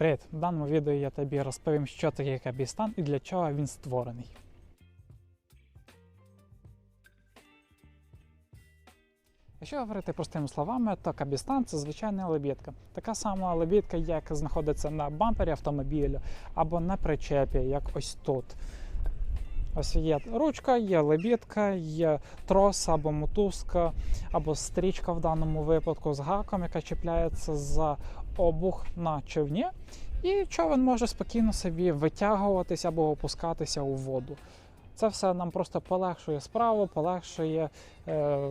Привіт! В даному відео я тобі розповім, що таке кабістан і для чого він створений. Якщо говорити простими словами, то кабістан це звичайна лебідка. Така сама лебідка, як знаходиться на бампері автомобіля або на причепі, як ось тут. Ось є ручка, є лебідка, є трос або мотузка, або стрічка в даному випадку з гаком, яка чіпляється за обух на човні, і човен може спокійно собі витягуватися або опускатися у воду. Це все нам просто полегшує справу, полегшує е,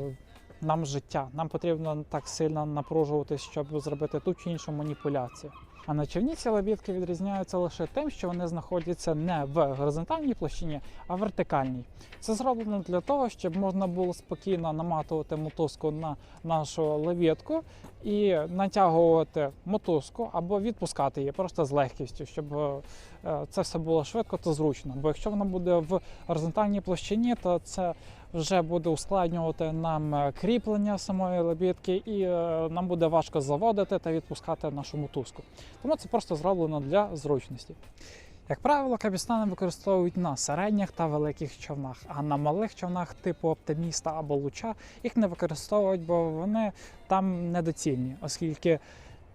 нам життя. Нам потрібно так сильно напружуватись, щоб зробити ту чи іншу маніпуляцію. А ці лебідки відрізняються лише тим, що вони знаходяться не в горизонтальній площині, а в вертикальній. Це зроблено для того, щоб можна було спокійно наматувати мотузку на нашу лебідку і натягувати мотузку або відпускати її просто з легкістю, щоб е, це все було швидко та зручно. Бо якщо вона буде в горизонтальній площині, то це вже буде ускладнювати нам е, кріплення самої лебідки, і е, нам буде важко заводити та відпускати нашу мотузку. Тому це просто зроблено для зручності. Як правило, кабістани використовують на середніх та великих човнах, а на малих човнах типу оптиміста або луча їх не використовують, бо вони там недоцільні, оскільки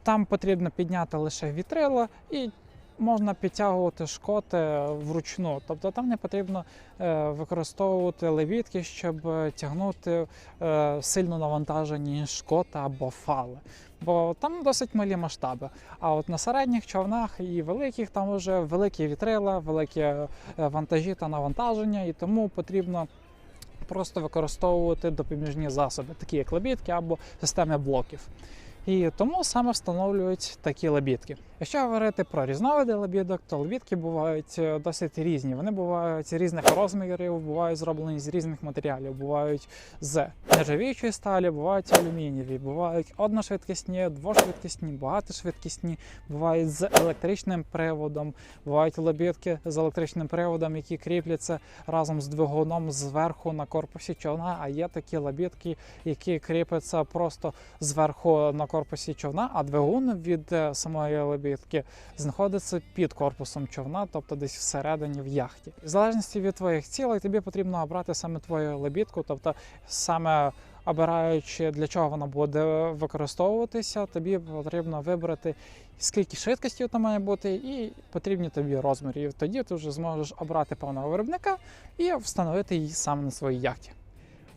там потрібно підняти лише вітрила і можна підтягувати шкоти вручну. Тобто там не потрібно е, використовувати левітки, щоб тягнути е, сильно навантажені шкоти або фали. Бо там досить малі масштаби. А от на середніх човнах і великих там вже великі вітрила, великі е, вантажі та навантаження, і тому потрібно просто використовувати допоміжні засоби, такі як лебідки або системи блоків. І тому саме встановлюють такі лебідки. Якщо говорити про різновиди лебідок, то лебідки бувають е, досить різні. Вони бувають різних розмірів, бувають зроблені з різних матеріалів, бувають з нержавіючої сталі, бувають алюмінієві, бувають одношвидкісні, двошвидкісні, багатошвидкісні, бувають з електричним приводом, бувають лебідки з електричним приводом, які кріпляться разом з двигуном зверху на корпусі човна. А є такі лебідки, які кріпляться просто зверху на корпусі човна, а двигун від е, самої лебідки знаходиться під корпусом човна, тобто десь всередині в яхті. В залежності від твоїх цілей, тобі потрібно обрати саме твою лебідку, тобто саме. Обираючи для чого вона буде використовуватися, тобі потрібно вибрати скільки швидкості там має бути, і потрібні тобі розміри. І тоді ти вже зможеш обрати певного виробника і встановити її саме на своїй яхті.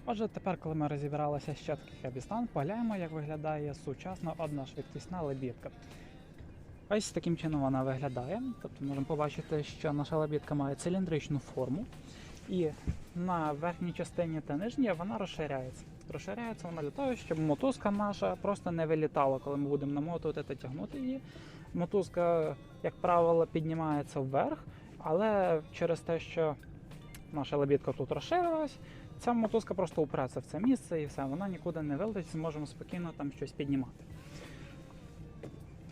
Отже, тепер, коли ми розібралися, що таке кабістан, погляньмо, як виглядає сучасна одношвидкісна лебідка. Ось таким чином вона виглядає. Тобто можемо побачити, що наша лебідка має циліндричну форму, і на верхній частині та нижній вона розширяється. Розширяється вона для того, щоб мотузка наша просто не вилітала, коли ми будемо намотувати та тягнути її. Мотузка, як правило, піднімається вверх, але через те, що наша лебідка тут розширилась, ця мотузка просто упреться в це місце і все, вона нікуди не вилетить, зможемо спокійно там щось піднімати.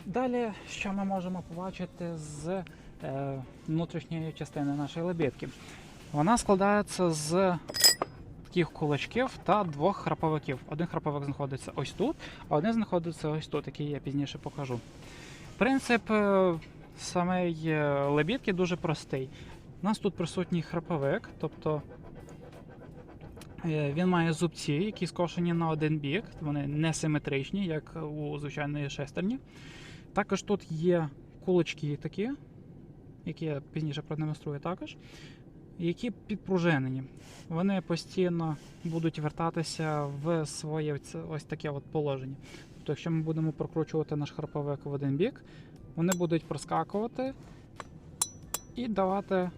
Далі, що ми можемо побачити з е, внутрішньої частини нашої лебідки? Вона складається з таких кулачків та двох храповиків. Один храповик знаходиться ось тут, а один знаходиться ось тут, який я пізніше покажу. Принцип е, самої е, лебідки дуже простий. У нас тут присутній храповик, тобто е, він має зубці, які скошені на один бік, вони не симетричні, як у звичайної шестерні. Також тут є кулачки такі, які я пізніше продемонструю також, які підпружинені. Вони постійно будуть вертатися в своє ось таке от положення. Тобто, якщо ми будемо прокручувати наш харповик в один бік, вони будуть проскакувати і давати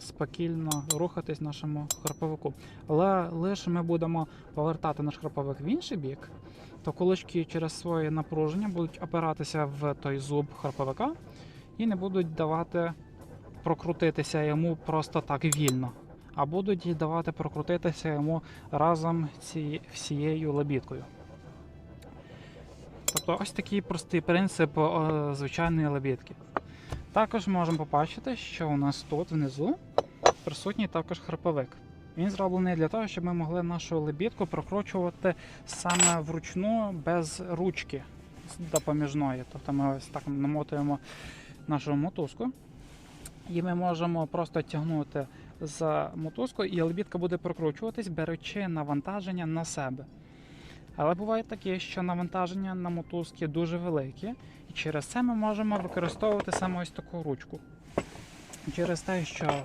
спокійно рухатись нашому харповику. Але лише ми будемо повертати наш харповик в інший бік, то кулачки через своє напруження будуть опиратися в той зуб харповика і не будуть давати прокрутитися йому просто так вільно, а будуть давати прокрутитися йому разом ці всією лебідкою. Тобто ось такий простий принцип е, звичайної лебідки. Також можемо побачити, що у нас тут внизу присутній також храповик. Він зроблений для того, щоб ми могли нашу лебідку прокручувати саме вручну без ручки. допоміжної. Тобто ми ось так намотуємо нашу мотузку. І ми можемо просто тягнути за мотузку, і лебідка буде прокручуватись, беручи навантаження на себе. Але буває таке, що навантаження на мотузки дуже великі, і через це ми можемо використовувати саме ось таку ручку. Через те, що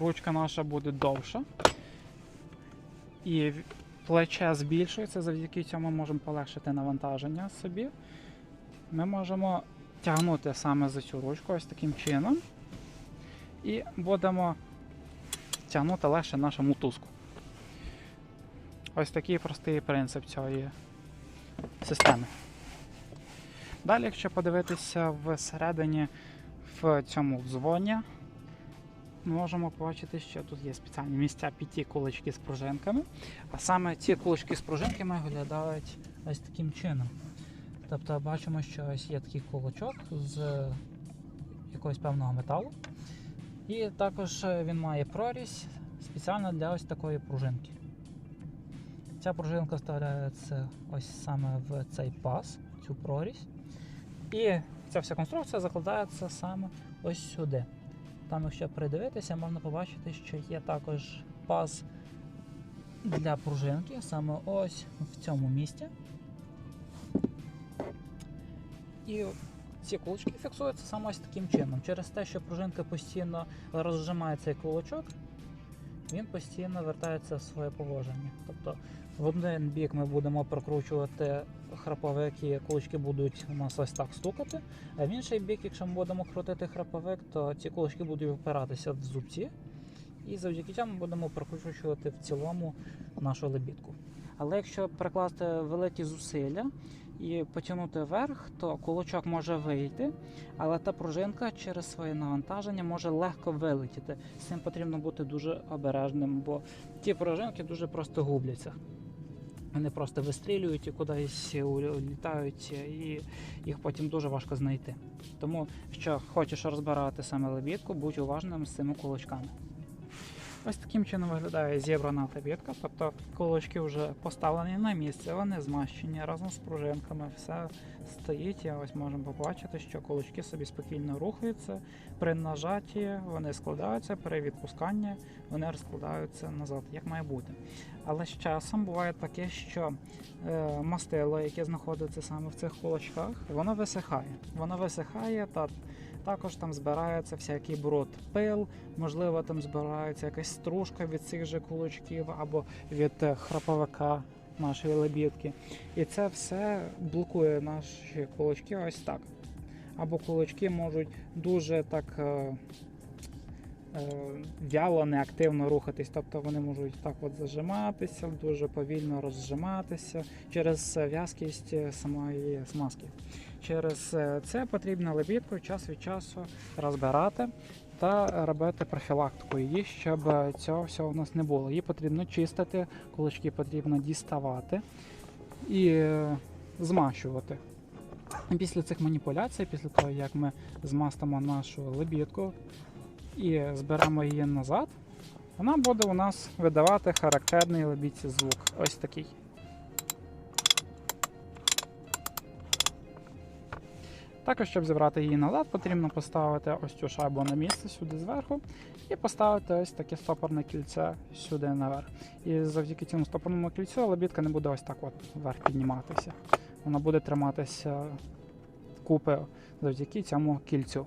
ручка наша буде довша, і плече збільшується, завдяки цьому ми можемо полегшити навантаження собі. Ми можемо тягнути саме за цю ручку ось таким чином. І будемо тягнути легше нашу мотузку. Ось такий простий принцип цієї системи. Далі, якщо подивитися всередині в цьому дзвоні, можемо побачити, що тут є спеціальні місця під ті кулички з пружинками. А саме ці кулички з пружинками виглядають ось таким чином. Тобто бачимо, що ось є такий кулачок з якогось певного металу. І також е, він має прорізь спеціально для ось такої пружинки. Ця пружинка вставляється ось саме в цей паз, цю прорізь. І ця вся конструкція закладається саме ось сюди. Там, якщо придивитися, можна побачити, що є також паз для пружинки, саме ось в цьому місці. І ці кулачки фіксуються саме ось таким чином. Через те, що пружинка постійно розжимає цей кулачок, він постійно вертається в своє положення. Тобто в один бік ми будемо прокручувати храповик і кулачки будуть у нас ось так стукати, а в інший бік, якщо ми будемо крутити храповик, то ці кулачки будуть впиратися в зубці, і завдяки цьому будемо прокручувати в цілому нашу лебідку. Але якщо прикласти великі зусилля і потягнути вверх, то кулачок може вийти, але та пружинка через своє навантаження може легко вилетіти. З цим потрібно бути дуже обережним, бо ті пружинки дуже просто губляться. Вони просто вистрілюють і кудись літають, і їх потім дуже важко знайти. Тому, якщо хочеш розбирати саме лебідку, будь уважним з цими кулачками. Ось таким чином виглядає зібрана лебідка, тобто кулачки вже поставлені на місце, вони змащені разом з пружинками, все стоїть. І ось можемо побачити, що кулачки собі спокійно рухаються. При нажатті вони складаються, при відпусканні вони розкладаються назад, як має бути. Але з часом буває таке, що е, мастило, яке знаходиться саме в цих кулачках, воно висихає. Воно висихає та також там збирається всякий бруд пил, можливо, там збирається якась стружка від цих же кулачків або від е, храповика нашої лебідки. І це все блокує наші кулачки ось так. Або кулачки можуть дуже так е, вяло, неактивно рухатись, тобто вони можуть так от зажиматися, дуже повільно розжиматися через е, в'язкість е, самої смазки. Через е, це потрібно лебідку час від часу розбирати та робити профілактику її, щоб е, цього всього у нас не було. Її потрібно чистити, кулачки потрібно діставати і е, змащувати. Після цих маніпуляцій, після того як ми змастимо нашу лебідку і зберемо її назад, вона буде у нас видавати характерний лебідці звук. Ось такий. Також, щоб зібрати її назад, потрібно поставити ось цю шайбу на місце сюди зверху і поставити ось таке стопорне кільце сюди наверх. І завдяки цьому стопорному кільцю лебідка не буде ось так от вверх підніматися. Вона буде триматися купи завдяки цьому кільцю.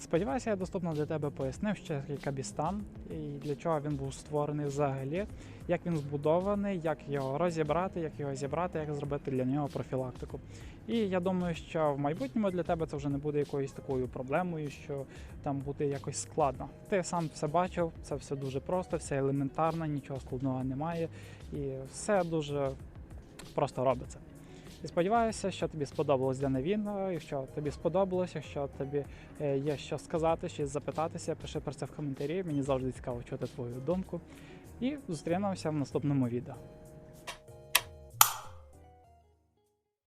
Сподіваюся, я доступно для тебе пояснив, що такий кабістан і для чого він був створений взагалі, як він збудований, як його розібрати, як його зібрати, як зробити для нього профілактику. І я думаю, що в майбутньому для тебе це вже не буде якоюсь такою проблемою, що там буде якось складно. Ти сам все бачив, це все дуже просто, все елементарно, нічого складного немає, і все дуже просто робиться. І сподіваюся, що тобі сподобалось дане відео. Якщо тобі сподобалось, якщо тобі е, є що сказати, щось запитатися, пиши про це в коментарі. Мені завжди цікаво чути твою думку. І зустрінемося в наступному відео.